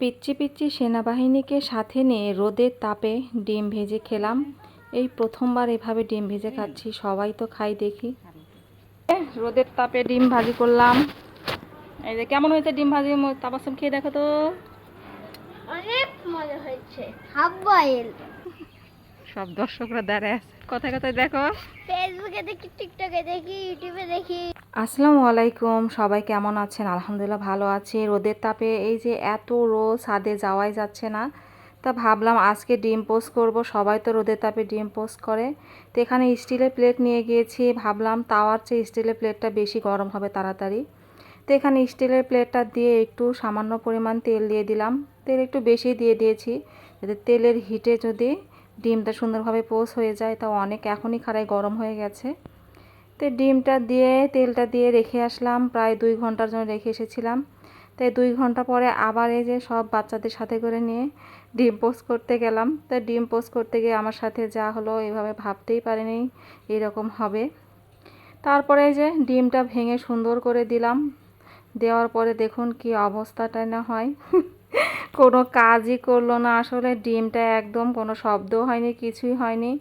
পিচ্চি পিচ্ছি সেনাবাহিনীকে সাথে নিয়ে রোদের তাপে ডিম ভেজে খেলাম। এই প্রথমবার এভাবে ডিম ভেজে খাচ্ছি, সবাই তো খাই দেখি। রোদের তাপে ডিম ভাজি করলাম। এই যে, কেমন হয়েছে ডিম ভাজি? তাপাসম খেয়ে দেখো তো। অনেক মজা হয়েছে। হাফ বয়েল সব দর্শকরা দাঁড়ায় আছে। কথায় কথায় দেখো। ফেসবুকে দেখি টিকটকে দেখি ইউটিউবে দেখি। আসসালামু আলাইকুম সবাই কেমন আছেন? আলহামদুলিল্লাহ ভালো আছি। রোদের তাপে এই যে এত রোদ ছাদে যাওয়াই যাচ্ছে না। তা ভাবলাম আজকে ডিম পোস্ট করব সবাই তো রোদের তাপে ডিম পোস্ট করে। তো এখানে স্টিলের প্লেট নিয়ে গিয়েছি ভাবলাম তাওয়ার চেয়ে স্টিলের প্লেটটা বেশি গরম হবে তাড়াতাড়ি। তো এখানে স্টিলের প্লেটটা দিয়ে একটু সামান্য পরিমাণ তেল দিয়ে দিলাম। তেল একটু বেশি দিয়ে দিয়েছি যাতে তেলের হিটে যদি ডিমটা সুন্দরভাবে পোস্ট হয়ে যায় তা অনেক এখনই খাড়াই গরম হয়ে গেছে। তো ডিমটা দিয়ে, তেলটা দিয়ে রেখে আসলাম, প্রায় দুই ঘণ্টার জন্য রেখে এসেছিলাম। তাই দুই ঘণ্টা পরে আবার এই যে সব বাচ্চাদের সাথে করে নিয়ে ডিম পোস্ট করতে গেলাম। তো ডিম পোস্ট করতে গিয়ে আমার সাথে যা হলো এভাবে ভাবতেই পারিনি এরকম হবে। তারপরে যে ডিমটা ভেঙে সুন্দর করে দিলাম। দেওয়ার পরে দেখুন কি অবস্থাটা না হয়। কোনো কাজই করল না। আসলে ডিমটা একদম কোনো শব্দও হয়নি কিছুই হয়নি।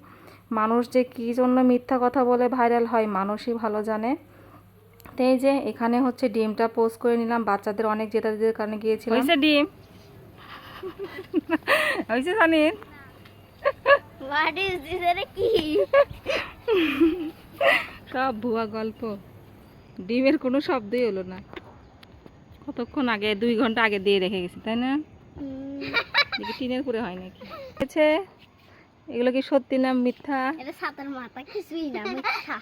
মানুষ যে কী জন্য মিথ্যা কথা বলে ভাইরাল হয় মানুষই ভালো জানে। তো এই যে এখানে হচ্ছে ডিমটা পোস্ট করে নিলাম বাচ্চাদের অনেক জেতা জেতার কারণে গিয়েছিলাম। হয়েছে ডিম। হয়েছে জানিন হোয়াট ইজ দিস এটা কি? সব ভুয়া গল্প। ডিমের কোনো শব্দই হলো না। কতক্ষণ আগে দুই ঘণ্টা আগে দিয়ে রেখে গেছি তাই না? দেখি টিনের করে হয় নাকি? হয়েছে? এগুলো কি সত্যি না মিথ্যা? এটা সাতার মাথা কিছুই না মিথ্যা।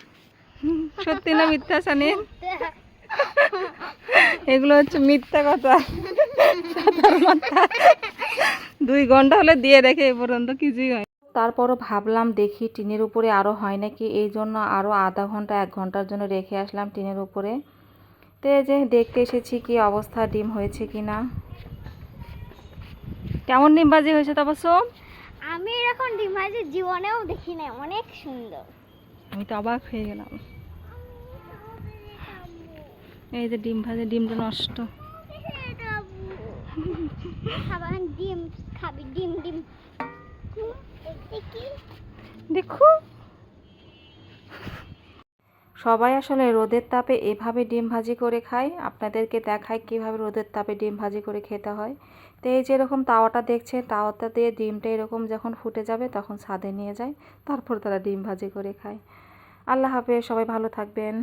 সত্যি না মিথ্যা সানিন এগুলো হচ্ছে মিথ্যা কথা। সাতার মাথা দুই ঘণ্টা হলে দিয়ে রেখে এ পর্যন্ত কিছুই হয় তারপরও ভাবলাম দেখি টিনের উপরে আরও হয় নাকি। এই জন্য আরও আধা ঘণ্টা এক ঘণ্টার জন্য রেখে আসলাম টিনের উপরে। তো যে দেখতে এসেছি কি অবস্থা ডিম হয়েছে কি না কেমন ডিমবাজি হয়েছে তাপসম আমি এরকম ডিমবাজি জীবনেও দেখি না অনেক সুন্দর। আমি তো অবাক হয়ে গেলাম। এই যে ডিম ভাজে ডিমটা নষ্ট। ডিম খাবি ডিম ডিম। দেখো। সবাই আসলে রোদের তাপে এভাবে ডিম ভাজি করে খায়। আপনাদেরকে দেখায় কীভাবে রোদের তাপে ডিম ভাজি করে খেতে হয়। তো এই যেরকম তাওয়াটা দেখছে তাওয়াটা দিয়ে ডিমটা এরকম যখন ফুটে যাবে তখন ছাদে নিয়ে যায়, তারপর তারা ডিম ভাজি করে খায়। আল্লাহ হাফেজ, সবাই ভালো থাকবেন।